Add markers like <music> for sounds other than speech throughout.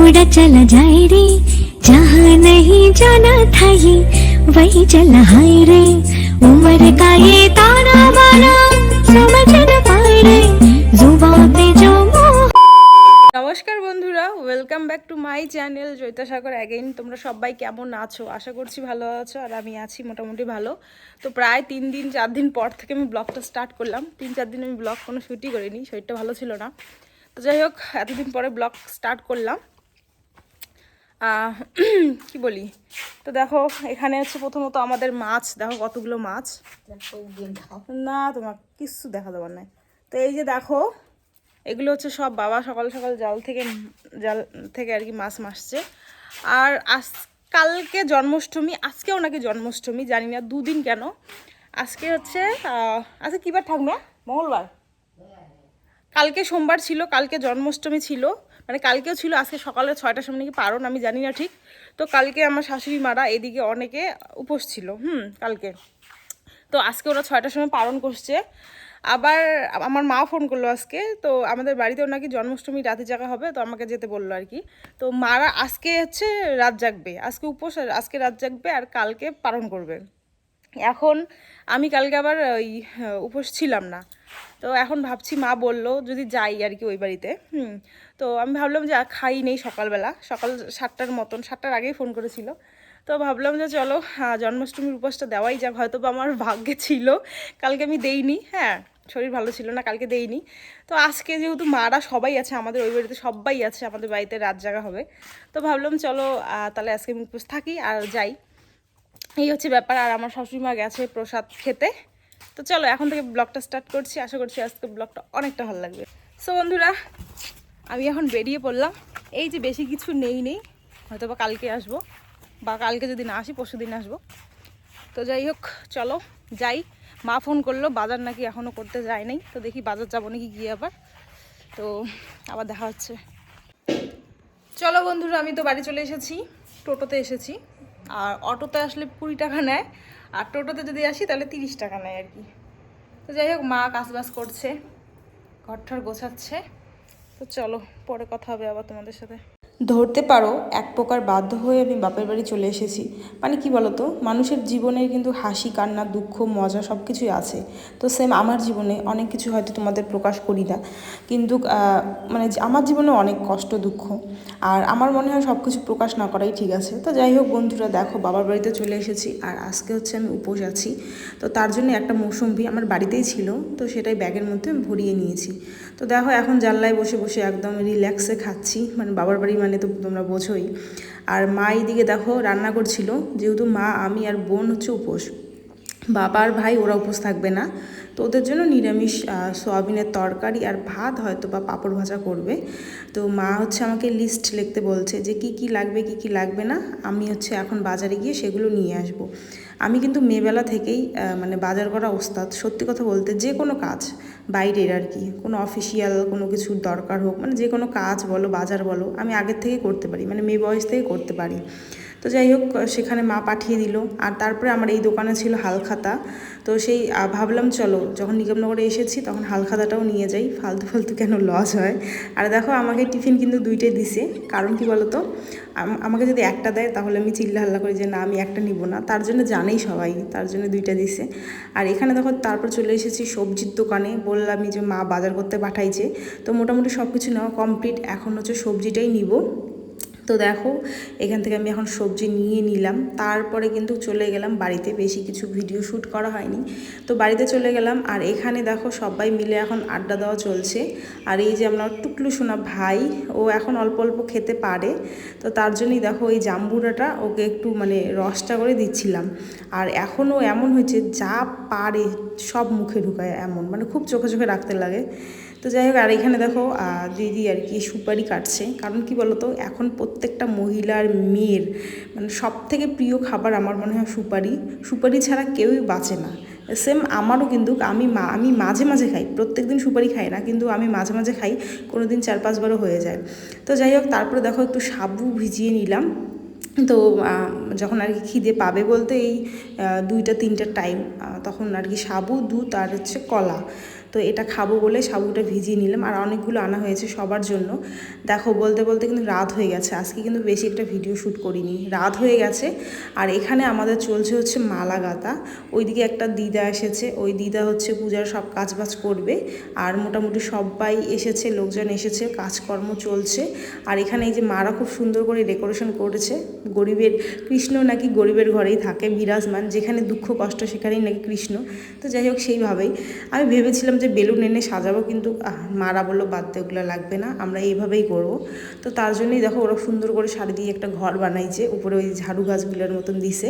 ही उड़ा चला जाए रे जहाँ नहीं जाना था ये वही चला हाय रे उम्र का ये ताना बाना समझ न पाए रे जुबां पे जो मोह নমস্কার বন্ধুরা welcome back to my channel Joita Sagar again তোমরা সবাই কেমন আছো আশা করছি ভালো আছো আর আমি আছি মোটামুটি ভালো তো প্রায় তিন দিন চার দিন পর থেকে আমি ব্লগটা স্টার্ট করলাম তিন চার দিন আমি ব্লগ কোনো শ্যুটই করিনি শরীরটা ভালো ছিল না তো যাই হোক এতদিন পরে ব্লগ স্টার্ট করলাম আহ, <clears throat> কি বলি? তো দেখো, এখানে হচ্ছে প্রথমত আমাদের মাছ। দেখো কতগুলো মাছ। না তোমার কিচ্ছু দেখা দেওয়ার নাই তো এই যে দেখো, এগুলো হচ্ছে সব বাবা সকাল সকাল জাল থেকে জাল থেকে আর কি মাছ মাসছে। আর আজ কালকে জন্মাষ্টমী, আজকেও নাকি জন্মাষ্টমী, জানি না দুদিন কেন। আজকে হচ্ছে আজকে কী বার থাকবে? মঙ্গলবার? কালকে সোমবার ছিল, কালকে জন্মাষ্টমী ছিল। মানে কালকেও ছিল, আজকে সকালে ছয়টার সময় নাকি পারণ আমি জানি না ঠিক। তো কালকে আমার শাশুড়ি মারা, এদিকে অনেকে উপোস ছিল, হুম, কালকে। তো আজকে ওরা ছয়টার সময় পালন করছে। আবার আমার মা ফোন করল আজকে, তো আমাদের বাড়িতেও নাকি জন্মাষ্টমী রাতে জাগা হবে, তো আমাকে যেতে বলল আর কি। তো মারা আজকে হচ্ছে রাত জাগবে, আজকে উপোস আজকে রাত জাগবে, আর কালকে পালন করবে। এখন আমি কালকে আবার ওই উপোস ছিলাম না। তো এখন ভাবছি মা বলল যদি যাই আর কি ওই বাড়িতে, হুম। তো আমি ভাবলাম যে খাই নেই সকালবেলা, সকাল সাতটার মতন, সাতটার আগেই ফোন করেছিল। তো ভাবলাম যে চলো জন্মাষ্টমীর উপোসটা দেওয়াই যাক, হয়তো বা আমার ভাগ্যে ছিল। কালকে আমি দেইনি হ্যাঁ শরীর ভালো ছিল না, কালকে দেইনি। তো আজকে যেহেতু মারা সবাই আছে, আমাদের ওই বাড়িতে সবাই আছে, আমাদের বাড়িতে রাত জাগা হবে। তো ভাবলাম চলো তাহলে আজকে আমি উপোস থাকি আর যাই। এই হচ্ছে ব্যাপার, আর আমার শাশুড়ি মা গেছে প্রসাদ খেতে। তো চলো, এখন থেকে ব্লগটা স্টার্ট করছি। আশা করছি আজকে ব্লগটা অনেকটা ভালো লাগবে। সো বন্ধুরা, আমি এখন বেরিয়ে পড়লাম। এই যে বেশি কিছু নেই নেই হয়তো বা কালকে আসব, বা কালকে যদি না আসি, পরশু দিন আসব। তো যাই হোক, চলো যাই। মা ফোন করল, বাজার নাকি এখনও করতে যায় নাই। তো দেখি বাজার যাব নাকি গিয়ে আবার। তো আবার দেখা হচ্ছে। চলো বন্ধুরা, আমি তো বাড়ি চলে এসেছি, টোটোতে এসেছি। আর অটোতে আসলে কুড়ি টাকা নেয়। আর টোটোতে যদি আসি তাহলে তিরিশ টাকা নেয় আর কি। তো যাই হোক, মা কাজবাজ করছে ঘরঠর গোছাচ্ছে। তো চলো, পরে কথা হবে আবার তোমাদের সাথে। ধরতে পারো, এক প্রকার বাধ্য হয়ে আমি বাপের বাড়ি চলে এসেছি। মানে কি বলতো, মানুষের জীবনে কিন্তু হাসি, কান্না, দুঃখ, মজা সব কিছুই আছে। তো সেম আমার জীবনে অনেক কিছু হয়তো তোমাদের প্রকাশ করি না। কিন্তু মানে আমার জীবনে অনেক কষ্ট, দুঃখ, আর আমার মনে হয় সব কিছু প্রকাশ না করাই ঠিক আছে। তো যাই হোক বন্ধুরা, দেখো বাবার বাড়িতে চলে এসেছি, আর আজকে হচ্ছে আমি উপোস আছি। তো তার জন্য একটা মৌসুম্বি আমার বাড়িতেই ছিল, তো সেটাই ব্যাগের মধ্যে ভরিয়ে নিয়েছি। তো দেখো এখন জানলায় বসে বসে একদম রিল্যাক্সে খাচ্ছি। মানে বাবার বাড়ি মানে তো তোমরা বোঝোই। আর মা এইদিকে দেখো, রান্না করছিল। যেহেতু মা, আমি আর বোন হচ্ছে উপোস। বাবার ভাই, ওরা উপোস থাকবে না। তো ওদের জন্য নিরামিষ সোয়াবিনের তরকারি আর ভাত হয়তো বা পাঁপড় ভাজা করবে। তো মা হচ্ছে আমাকে লিস্ট লিখতে বলছে যে কি কি লাগবে, কি কি লাগবে না, আমি হচ্ছে এখন বাজারে গিয়ে সেগুলো নিয়ে আসব। আমি কিন্তু মেয়েবেলা থেকেই মানে বাজার করা ওস্তাদ, সত্যি কথা বলতে যে কোনো কাজ, বাইরের আর কি, কোনো অফিসিয়াল কোনো কিছুর দরকার হোক মানে যে কোনো কাজ বলো, বাজার বলো, আমি আগের থেকে করতে পারি মানে মেয়ে বয়স থেকে করতে পারি। তো যাই হোক, সেখানে মা পাঠিয়ে দিল। আর তারপরে আমার এই দোকানে ছিল হালখাতা। তো সেই ভাবলাম চলো, যখন নিগমনগরে এসেছি তখন হালখাতাটাও নিয়ে যাই। ফালতু ফালতু কেন লস হয়? আর দেখো, আমাকে টিফিন কিন্তু দুইটাই দিছে। কারণ কি বলতো? আম- আমাকে যদি একটা দেয় তাহলে আমি চিল্লা হাল্লা করি যে না, আমি একটা নিব না। তার জন্য জানেই সবাই, তার জন্য দুইটা দিছে। আর এখানে দেখো, তারপর চলে এসেছি সবজির দোকানে। বললামই যে মা বাজার করতে পাঠাইছে। তো মোটামুটি সব কিছু নেওয়া কমপ্লিট এখন হচ্ছে সবজিটাই নিব। তো দেখো, এখান থেকে আমি এখন সবজি নিয়ে নিলাম। তারপরে কিন্তু চলে গেলাম বাড়িতে, বেশি কিছু ভিডিও শ্যুট করা হয়নি। তো বাড়িতে চলে গেলাম, আর এখানে দেখো সবাই মিলে এখন আড্ডা দেওয়া চলছে। আর এই যে আমরা টুকলু সোনা ভাই, ও এখন অল্প অল্প খেতে পারে। তো তার জন্যই দেখো এই জাম্বুরাটা ওকে একটু মানে রসটা করে দিচ্ছিলাম। আর এখনও এমন হয়েছে, যা পারে সব মুখে ঢুকায় এমন মানে খুব চোখে চোখে রাখতে লাগে। তো যাই হোক, আর এখানে দেখো দিদি আর কি সুপারি কাটছে। কারণ কি বলতো, এখন প্রত্যেকটা মহিলার মেয়ের মানে সব থেকে প্রিয় খাবার আমার মনে হয় সুপারি। সুপারি ছাড়া কেউই বাঁচে না। সেম আমারও কিন্তু, আমি মা, আমি মাঝে মাঝে খাই প্রত্যেক দিন সুপারি খাই না, কিন্তু আমি মাঝে মাঝে খাই কোনো দিন চার পাঁচবারও হয়ে যায়। তো যাই হোক, তারপরে দেখো, একটু সাবু ভিজিয়ে নিলাম। তো যখন আর কি খিদে পাবে বলতে এই দুইটা, তিনটা টাইম তখন আর কি সাবু, দুধ আর হচ্ছে কলা। তো এটা খাব বলে সাবুটা ভিজিয়ে নিলাম আর অনেকগুলো আনা হয়েছে সবার জন্য। দেখো, বলতে বলতে কিন্তু রাত হয়ে গেছে। আজকে কিন্তু বেশি একটা ভিডিও শ্যুট করিনি। রাত হয়ে গেছে আর এখানে আমাদের চলছে হচ্ছে মালা গাঁথা ওইদিকে একটা দিদা এসেছে। ওই দিদা হচ্ছে পূজার সব কাজবাজ করবে আর মোটামুটি সবাই এসেছে, লোকজন এসেছে, কাজকর্ম চলছে। আর এখানে এই যে মারা খুব সুন্দর করে ডেকোরেশন করেছে। গরিবের, কৃষ্ণ নাকি গরিবের ঘরেই থাকে, বিরাজমান। যেখানে দুঃখ কষ্ট সেখানেই নাকি কৃষ্ণ। তো যাই হোক, সেইভাবেই। আমি ভেবেছিলাম যে বেলুন এনে সাজাবো কিন্তু মারা বলল, বাদ ওগুলো লাগবে না, আমরা এইভাবেই করব। তো তার জন্যই দেখো ওরা সুন্দর করে শাড়ি দিয়ে একটা ঘর বানাইছে, উপরে ওই ঝাড়ু গাছগুলোর মতন দিছে।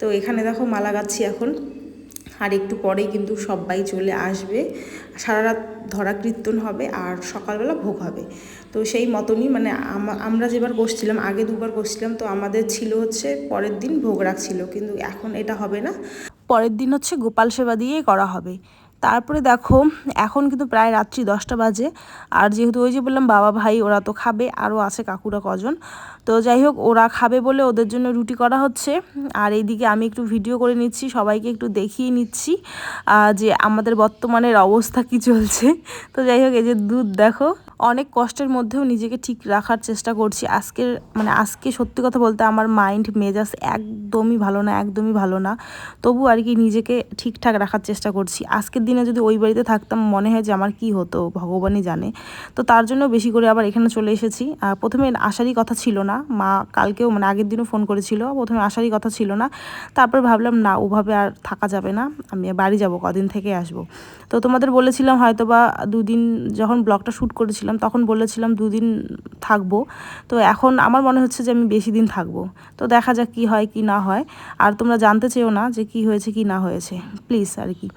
তো এখানে দেখো মালা গাচ্ছি এখন, আর একটু পরেই কিন্তু সবাই চলে আসবে। সারা রাত ধরা কীর্তন হবে আর সকালবেলা ভোগ হবে। তো সেই মতনই মানে আমরা যেবার বসছিলাম, আগে দুবার বসছিলাম, তো আমাদের ছিল হচ্ছে পরের দিন ভোগ রাখছিল, কিন্তু এখন এটা হবে না। পরের দিন হচ্ছে গোপাল সেবা দিয়েই করা হবে। তারপরে দেখো, এখন কিন্তু প্রায় রাত্রি দশটা বাজে। আর যেহেতু ওই যে বললাম, বাবা ভাই ওরা তো খাবে, আরও আছে কাকুরা কজন। তো যাই হোক, ওরা খাবে বলে ওদের জন্য রুটি করা হচ্ছে। আর এইদিকে আমি একটু ভিডিও করে নিচ্ছি, সবাইকে একটু দেখিয়ে নিচ্ছি যে আমাদের বর্তমানের অবস্থা কি চলছে। তো যাই হোক, এই যে দুধ দেখো অনেক কষ্টের মধ্যেও নিজেকে ঠিক রাখার চেষ্টা করছি। আজকের মানে আজকে সত্যি কথা বলতে আমার মাইন্ড মেজাজ একদমই ভালো না, একদমই ভালো না। তবু আর কি নিজেকে ঠিকঠাক রাখার চেষ্টা করছি। আজকের দিনে যদি ওই বাড়িতে থাকতাম, মনে হয় যে আমার কি হতো, ভগবানই জানে। তো তার জন্য বেশি করে আবার এখানে চলে এসেছি। প্রথমে আসারই কথা ছিল না। মা কালকেও মানে আগের দিনও ফোন করেছিল। প্রথমে আসারই কথা ছিল না। তারপর ভাবলাম, না, ওভাবে আর থাকা যাবে না। আমি বাড়ি যাব, কদিন থেকে আসব। তো তোমাদের বলেছিলাম হয়তো বা দুদিন যখন ব্লগটা শ্যুট করেছিলাম তখন বলেছিলাম দুদিন থাকব। তো এখন আমার মনে হচ্ছে যে আমি বেশি দিন থাকব। তো দেখা যাক কি হয়, কি না হয়। আর তোমরা জানতে চেও না যে কি হয়েছে, কি না হয়েছে। প্লিজ আর কি।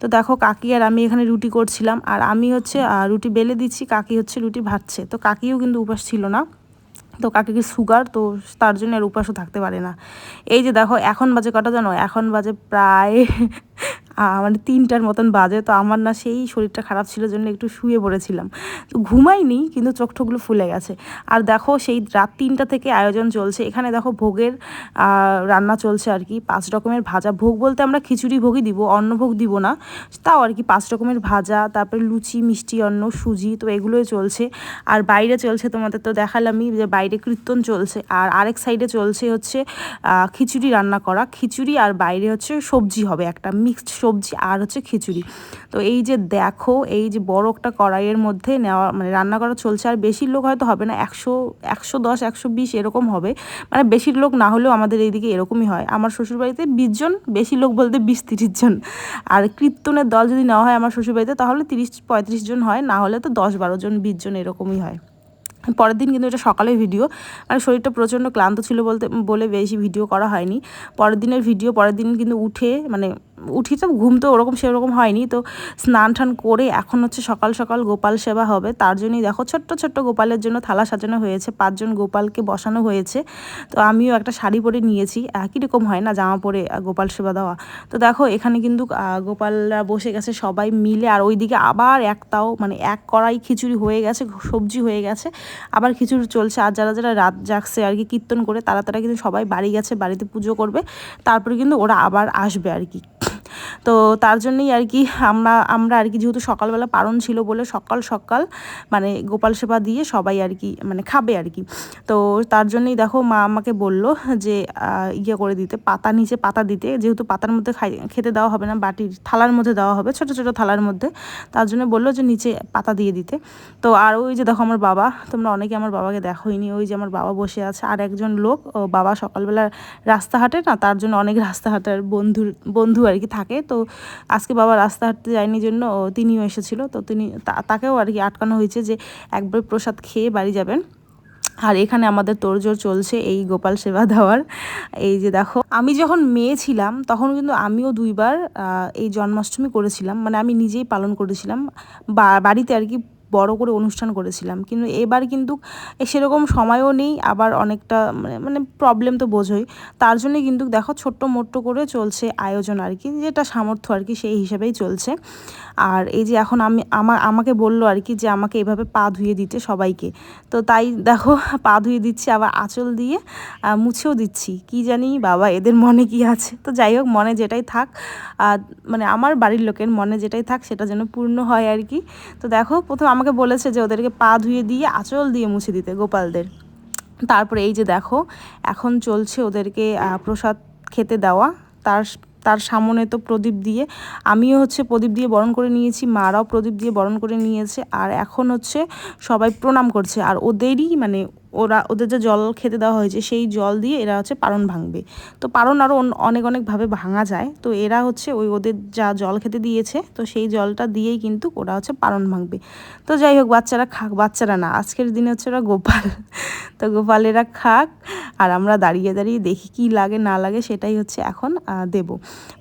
তো দেখো, কাকি আর আমি এখানে রুটি করছিলাম। আর আমি হচ্ছে রুটি বেলে দিচ্ছি, কাকি হচ্ছে রুটি ভাজছে তো কাকিও কিন্তু উপাস ছিল না। তো কাকিকে সুগার, তো তার জন্য আর উপাসও থাকতে পারে না। এই যে দেখো, এখন বাজে কটা জানো? এখন বাজে প্রায় মানে তিনটার মতন বাজে, তো আমার না সেই শরীরটা খারাপ ছিল জন্য একটু শুয়ে পড়েছিলাম। তো ঘুমাইনি, কিন্তু চোখ ঠোকগুলো ফুলে গেছে। আর দেখো সেই রাত তিনটা থেকে আয়োজন চলছে। এখানে দেখো ভোগের রান্না চলছে আর কি। পাঁচ রকমের ভাজা। ভোগ বলতে আমরা খিচুড়ি ভোগই দিব, অন্ন ভোগ দিব না। তাও আর কি পাঁচ রকমের ভাজা, তারপরে লুচি, মিষ্টি, অন্ন, সুজি, তো এগুলোই চলছে। আর বাইরে চলছে, তোমাদের তো দেখালামই যে বাইরে কীর্তন চলছে। আর আরেক সাইডে চলছে হচ্ছে খিচুড়ি রান্না করা। খিচুড়ি আর বাইরে হচ্ছে সবজি হবে একটা, মিক্সড সবজি আর হচ্ছে খিচুড়ি। তো এই যে দেখো, এই যে বড় একটা কড়াইয়ের মধ্যে নেওয়া মানে রান্না করা চলছে, আর বেশি লোক হয়তো হবে না, একশো একশো দশ, একশো বিশ এরকম হবে। মানে বেশি লোক না হলেও আমাদের এইদিকে এরকমই হয়। আমার শ্বশুরবাড়িতে বিশ জন, বেশি লোক বলতে বিশ তিরিশ জন। আর কীর্তনের দল যদি নেওয়া হয় আমার শ্বশুরবাড়িতে, তাহলে তিরিশ, পঁয়ত্রিশ জন হয়, না হলে তো দশ, বারো জন, বিশ জন এরকমই হয়। পরের দিন কিন্তু এটা সকালের ভিডিও। মানে শরীরটা প্রচণ্ড ক্লান্ত ছিল বলতে, বলে বেশি ভিডিও করা হয়নি। পরের দিনের ভিডিও, পরের দিন কিন্তু উঠে মানে উঠি তো ঘুম তো ওরকম সেরকম হয়নি। তো স্নান টান করে এখন হচ্ছে সকাল সকাল গোপাল সেবা হবে। তার জন্যই দেখো ছোট্ট ছোট্ট গোপালের জন্য থালা সাজানো হয়েছে, পাঁচজন গোপালকে বসানো হয়েছে। তো আমিও একটা শাড়ি পরে নিয়েছি। একই রকম হয় না জামা পরে গোপাল সেবা দেওয়া। তো দেখো এখানে কিন্তু গোপালরা বসে গেছে সবাই মিলে। আর ওইদিকে আবার একটাও মানে এক কড়াই খিচুড়ি হয়ে গেছে, সবজি হয়ে গেছে। আবার খিচুড়ি চলছে। আর যারা যারা রাত জাগছে আর কি, কীর্তন করে, তারা তারা কিন্তু সবাই বাড়ি গেছে, বাড়িতে পুজো করবে। তারপরে কিন্তু ওরা আবার আসবে আর কি। তো তার জন্যই আর কি আমরা আমরা আর কি যেহেতু সকালবেলা পারণ ছিল বলে সকাল সকাল মানে গোপাল সেবা দিয়ে সবাই আর কি মানে খাবে আর কি। তো তার জন্যই দেখো মা আমাকে বলল যে ইয়ে করে দিতে, পাতা নিচে পাতা দিতে, যেহেতু পাতার মধ্যে খাই, খেতে দেওয়া হবে না, বাটির থালার মধ্যে দেওয়া হবে, ছোট ছোট থালার মধ্যে। তার জন্য বলল যে নিচে পাতা দিয়ে দিতে। তো আর ওই যে দেখো আমার বাবা, তোমরা অনেকে আমার বাবাকে দেখোইনি, ওই যে আমার বাবা বসে আছে, আর একজন লোক, ও বাবা সকালবেলা রাস্তাঘাটে না, তার জন্য অনেক রাস্তা হাঁটার বন্ধুর, বন্ধু আর কি থাকে। তো আজকে বাবা রাস্তা হাঁটতে যায়নি জন্য তিনিও এসেছিল। তো তিনি তাকেও আর কি আটকানো হয়েছে যে একবার প্রসাদ খেয়ে বাড়ি যাবেন। আর এখানে আমাদের তোড়জোড় চলছে এই গোপাল সেবা দেওয়ার। এই যে দেখো, আমি যখন মেয়ে ছিলাম তখন কিন্তু আমিও দুইবার এই জন্মাষ্টমী করেছিলাম। মানে আমি নিজেই পালন করেছিলাম। বাড়িতে আর কি বড় করে অনুষ্ঠান করেছিলাম। কিন্তু এবার কিন্তু সেরকম সময়ও নেই, আবার অনেকটা মানে মানে প্রবলেম তো বোঝোই। তার জন্য কিন্তু দেখো ছোট্ট মোট্ট করে চলছে আয়োজন আর কি, যেটা সামর্থ্য আর কি সেই হিসাবেই চলছে। আর এই যে এখন আমি, আমার, আমাকে বলল আর কি যে আমাকে এভাবে পা ধুয়ে দিতে সবাইকে। তো তাই দেখো, পা ধুয়ে দিচ্ছি, আবার আঁচল দিয়ে মুছেও দিচ্ছি। কি জানি, বাবা, এদের মনে কি আছে? তো যাই হোক, মনে যেটাই থাক মানে আমার বাড়ির লোকের মনে যেটাই থাক, সেটা যেন পূর্ণ হয় আর কি। তো দেখো, প্রথম আমাকে বলেছে যে ওদেরকে পা ধুয়ে দিয়ে, আঁচল দিয়ে মুছে দিতে গোপালদের। তারপরে এই যে দেখো, এখন চলছে ওদেরকে প্রসাদ খেতে দেওয়া। তার তার সামনে তো প্রদীপ দিয়ে। আমিও হচ্ছে প্রদীপ দিয়ে বরণ করে নিয়েছি, মারাও প্রদীপ দিয়ে বরণ করে নিয়েছে। আর এখন হচ্ছে সবাই প্রণাম করছে। আর ওদেরই মানে ওরা, ওদের যে জল খেতে দেওয়া হয়েছে, সেই জল দিয়ে এরা হচ্ছে পারণ ভাঙবে। তো পারণ আরও অনেক অনেকভাবে ভাঙা যায়। তো এরা হচ্ছে ওই ওদের যা জল খেতে দিয়েছে, তো সেই জলটা দিয়েই কিন্তু ওরা হচ্ছে পারণ ভাঙবে। তো যাই হোক, বাচ্চারা খাক, বাচ্চারা না, আজকের দিনে হচ্ছে ওরা গোপাল। তো গোপালেরা খাক, আর আমরা দাঁড়িয়ে দাঁড়িয়ে দেখি কি লাগে, না লাগে, সেটাই হচ্ছে এখন দেব।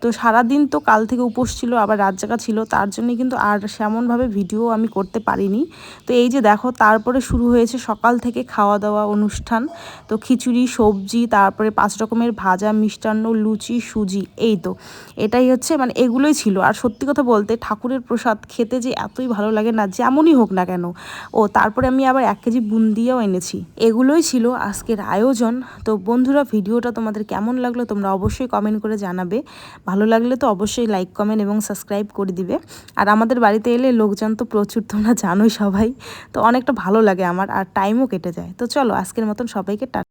তো সারাদিন তো কাল থেকে উপোস ছিল, আবার রাত জাগা ছিল, তার জন্যই কিন্তু আর সেমনভাবে ভিডিও আমি করতে পারিনি। তো এই যে দেখো, তারপরে শুরু হয়েছে সকাল থেকে খাওয়া দাওয়া অনুষ্ঠান। তো খিচুড়ি, সবজি, তারপরে পাঁচ রকমের ভাজা, মিষ্টান্ন, লুচি, সুজি, এই তো। এটাই হচ্ছে মানে এগুলোই ছিল। আর সত্যি কথা বলতে ঠাকুরের প্রসাদ খেতে যে এতই ভালো লাগে না, যেমনই হোক না কেন। ও, তারপরে আমি আবার এক কেজি বুন্দিয়াও এনেছি। এগুলোই ছিল আজকের আয়োজন। তো বন্ধুরা, ভিডিওটা তোমাদের কেমন লাগল তোমরা অবশ্যই কমেন্ট করে জানাবে। ভালো লাগলে তো অবশ্যই লাইক কমেন্ট এবং সাবস্ক্রাইব করে দিবে। আর আমাদের বাড়িতে এলে লোকজন তো প্রচুর, তোমরা জানোই সবাই। তো অনেকটা ভালো লাগে আমার, আর টাইমও কেটে যায়। তো চলো আজকের মতন সবাইকে